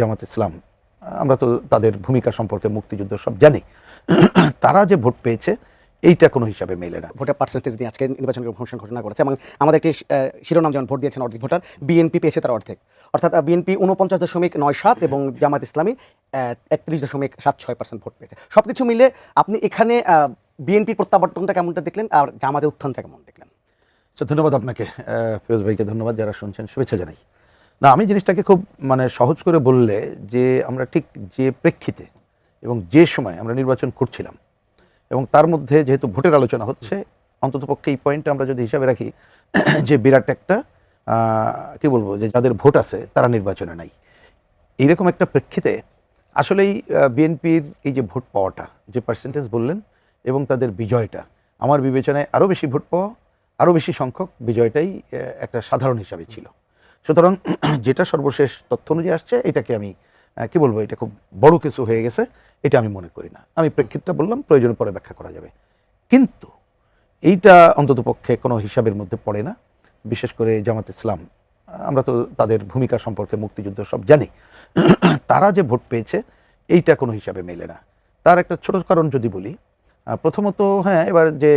জামাত ইসলাম আমরা তো তাদের ভূমিকা সম্পর্কে মুক্তিযুদ্ধ সব জানি তারা যে ভোট পেয়েছে এইটা কোনো হিসাবে মেলে না। ভোটার পার্সেন্টেজ নিয়ে আজকে নির্বাচন কমিশন ঘোষণা করেছে এবং আমাদের একটি শিরোনাম যেমন ভোট দিয়েছেন অর্ধেক ভোটার বিএনপি পেয়েছে তার অর্ধেক। অর্থাৎ বিএনপি উনপঞ্চাশ দশমিক নয় সাত এবং জামাত ইসলামী একত্রিশ দশমিক সাত ছয় পার্সেন্ট ভোট পেয়েছে। সব কিছু মিলে আপনি এখানে বিএনপির প্রত্যাবর্তনটা কেমনটা দেখলেন আর জামাতের উত্থানটা কেমন দেখলেন? তো ধন্যবাদ আপনাকে ফিরোজ ভাইকে ধন্যবাদ যারা শুনছেন শুভেচ্ছা জানাই। না, আমি জিনিসটাকে খুব মানে সহজ করে বললে যে আমরা ঠিক যে প্রেক্ষিতে এবং যে সময় আমরা নির্বাচন করছিলাম এবং তার মধ্যে যেহেতু ভোটের আলোচনা হচ্ছে অন্ততপক্ষে এই পয়েন্টটা আমরা যদি হিসাবে রাখি, যে বিরাট একটা কি বলব, যে যাদের ভোট আছে তারা নির্বাচনে নাই। এইরকম একটা প্রেক্ষিতে আসলেই বিএনপির এই যে ভোট পাওয়াটা, যে পার্সেন্টেজ বললেন এবং তাদের বিজয়টা, আমার বিবেচনায় আরও বেশি ভোট পাওয়া আরও বেশি সংখ্যক বিজয়টাই একটা সাধারণ হিসাবে ছিল। সুতরাং যেটা সর্বশেষ তথ্য অনুযায়ী আসছে, এটাকে আমি কি বলব, এটা খুব বড় কিছু হয়ে গেছে, এটা আমি মনে করি না। আমি প্রেক্ষিতটা বললাম প্রয়োজন পরে ব্যাখ্যা করা যাবে। কিন্তু এইটা অন্ততপক্ষে কোনো হিসাবের মধ্যে পড়ে না, বিশেষ করে জামাত ইসলাম। আমরা তো তাদের ভূমিকা সম্পর্কে মুক্তিযুদ্ধ সব জানি। তারা যে ভোট পেয়েছে, এইটা কোনো হিসাবে মেলে না। তার একটা ছোট কারণ যদি বলি প্রথমত হ্যাঁ এবার যে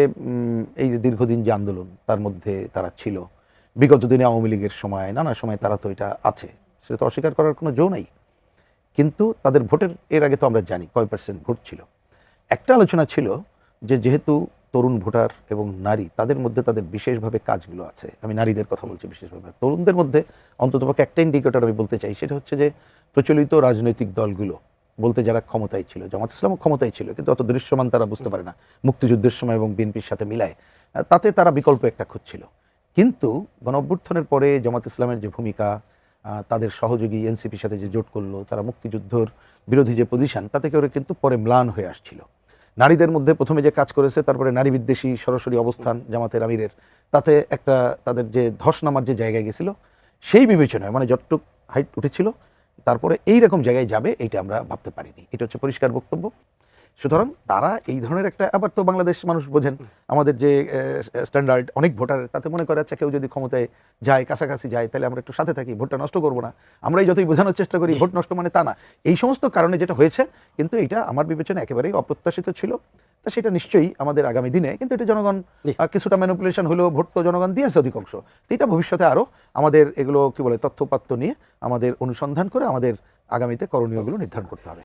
এই যে দীর্ঘদিন যে আন্দোলন, তার মধ্যে তারা ছিল। বিগত দিনে আওয়ামী লীগের সময়, নানা সময় তারা তো এটা আছে। সেটা তো অস্বীকার করার কোনো জো নাই। কিন্তু তাদের ভোটের, এর আগে তো আমরা জানি কয় পার্সেন্ট ভোট ছিল। একটা আলোচনা ছিল যে যেহেতু তরুণ ভোটার এবং নারী, তাদের মধ্যে তাদের বিশেষভাবে কাজগুলো আছে। আমি নারীদের কথা বলছি বিশেষভাবে। তরুণদের মধ্যে অন্ততপক্ষে একটা ইন্ডিকেটর আমি বলতে চাই, সেটা হচ্ছে যে প্রচলিত রাজনৈতিক দলগুলো, বলতে যারা ক্ষমতায় ছিল, জামাত ইসলামও ক্ষমতায় ছিল, কিন্তু অত দৃশ্যমান তারা বুঝতে পারে না। মুক্তিযুদ্ধের সময় এবং বিএনপির সাথে মিলায়, তাতে তারা বিকল্প একটা খুঁজছিল কিন্তু গণ অভ্যুত্থানের পরে জামাত ইসলামের যে ভূমিকা তাদের সহযোগী এনসিপির সাথে যে জোট করল, তারা মুক্তিযুদ্ধর বিরোধী যে পজিশন তাতে করে কিন্তু পরে ম্লান হয়ে আসছিল। নারীদের মধ্যে প্রথমে যে কাজ করেছে, তারপরে নারী বিদ্বেষী সরাসরি অবস্থান জামাতের আমিরের, তাতে একটা তাদের যে ধস নামার যে জায়গায় গেছিল, সেই বিবেচনায় মানে যতটুক হাইট উঠেছিল, তারপরে এই রকম জায়গায় যাবে এটা আমরা ভাবতে পারিনি। এটা হচ্ছে পরিষ্কার বক্তব্য। সুতরাং তারা এই ধরনের একটা আবার তো বাংলাদেশ মানুষ বোঝেন আমাদের যে স্ট্যান্ডার্ড অনেক ভোটার তাতে মনে করে আচ্ছা কেউ যদি ক্ষমতায় যায় কাছাকাছি যায় তাহলে আমরা একটু সাথে থাকি ভোটটা নষ্ট করব না। আমরাই যতই বোঝানোর চেষ্টা করি ভোট নষ্ট মানে তা না। এই সমস্ত কারণে যেটা হয়েছে কিন্তু এটা আমার বিবেচনা একেবারেই অপ্রত্যাশিত ছিল। তা সেটা নিশ্চয়ই আমাদের আগামী দিনে কিন্তু এটা জনগণ কিছুটা ম্যানিপুলেশন হলেও ভোট তো জনগণ দিয়েছে অধিকাংশ। তো এটা ভবিষ্যতে আরও আমাদের এগুলো কি বলে তথ্যপাত্য নিয়ে আমাদের অনুসন্ধান করে আমাদের আগামীতে করণীয়গুলো নির্ধারণ করতে হবে।